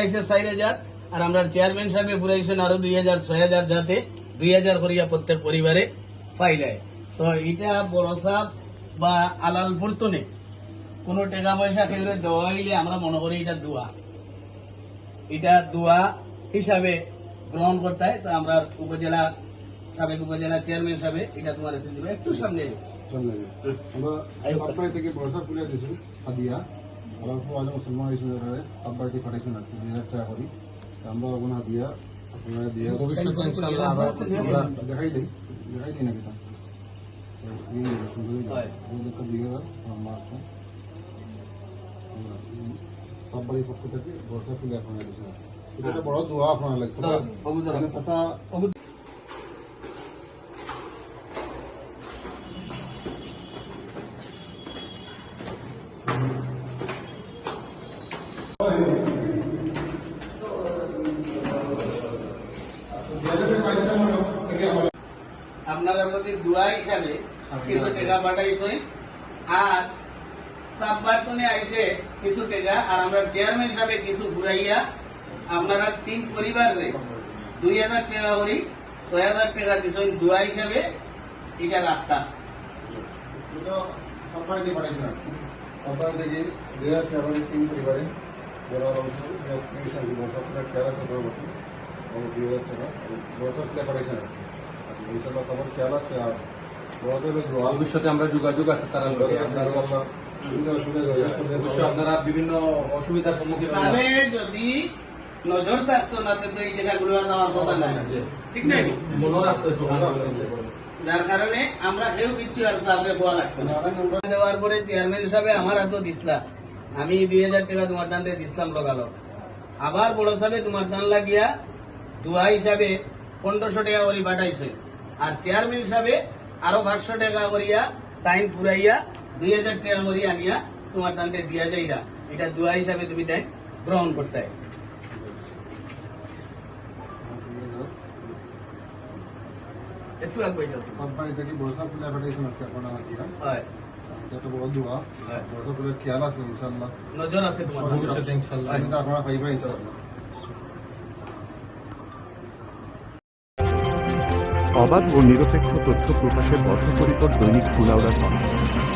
আইসে চার হাজার আর আমরা চেয়ারম্যান সাহেবে পুরাইছেন আরও দুই হাজার, ছয় হাজার যাতে দুই হাজার করিয়া প্রত্যেক পরিবারে পাইলায় তো এটা বড় সাপ বা আলাল ফুলতনে কোনো টাকা পয়সা কেউ দেওয়া হইলে আমরা মনে করি এটা দোয়া। এটা দোয়া হিসাবে গ্রহণ করতে হয়। তো আমরা উপজেলা, সাবেক উপজেলা চেয়ারম্যান সাহেব এটা তোমার একটু সামনে আমরা সাপ্লাই থেকে বর্ষা পুলিয়া দিছো হাদিয়া। অল্প আজ মুসলমান হয়েছিল সাব্বাইতে পাঠাইছেন আর কি দুই হাজার টাকা করি। আমরা ওগুলো হাদিয়া আপনারা দিয়া। ভবিষ্যতে ইনশাআল্লাহ আবার দেখাই দিই দেখাই দিই নাকি সাব্বাই পক্ষ থেকে বর্ষা পুলিয়া আপনারা দিয়েছেন এটা বড় দোয়া আপনারা লাগছে। আপনারা প্রতি দোয়া হিসাবে কিছু টাকা পাঠাইছে। আর সাববার্তনে আইছে কিছু টাকা আর আমরা চেয়ারম্যান হিসাবে কিছু ঘুরাইয়া আপনারা তিন পরিবার রে দুই হাজার টাকা করি ছয় হাজার টাকা দিছেন দোয়া হিসাবে এটা রাস্তা এটা সরকারি দিয়ে পাঠাইছিল সরকারি থেকে দুই হাজার টাকা তিন পরিবারে। যারা খেয়াল আছে এবং দুই হাজার টাকা প্লে পাঠাইছেন ইনশাল্লাহ সবার খেয়াল আছে আর বড়দের বেশ রোয়াল ভবিষ্যতে আমরা যোগাযোগ আছে তারা লগে আমরা সুবিধা অসুবিধা অবশ্যই আপনারা বিভিন্ন অসুবিধার সম্মুখীন যদি নজর থাকতো না তো এই জায়গাগুলো দেওয়ার কথা নাই। ঠিক নাই? মনোর আছে যার কারণে আমরা কেউ কিচ্ছু আর সাবরে পাওয়া লাগতো না। দেওয়ার পরে চেয়ারম্যান হিসাবে আমার হাতও দিসলা আমি দুই হাজার টাকা তোমার দান দিয়ে দিসলাম লগালো আবার বড় সাহেবে তোমার দান লাগিয়া দুয়া হিসাবে পনেরোশো টাকা করে পাঠাইছে। আর চেয়ারম্যান হিসাবে আরও পাঁচশো টাকা করিয়া টাইম ফুরাইয়া দুই হাজার টাকা করিয়া আনিয়া তোমার দানটা দিয়া যাইরা। এটা দুয়া হিসাবে তুমি দেয় গ্রহণ করতে হয়। একটু আগে যাও। সরকারি থেকে বর্ষা দিয়া হয় এটা বড় দোয়া। বর্ষা প্লের খেয়াল আছে ইনশাল্লাহ নজর আছে তোমার ইনশাআল্লাহ। আপনারা পাইবা অবাধ ও নিরপেক্ষ তথ্য প্রকাশের বদ্ধপরিকর দৈনিক কুলাউড়া সংবাদ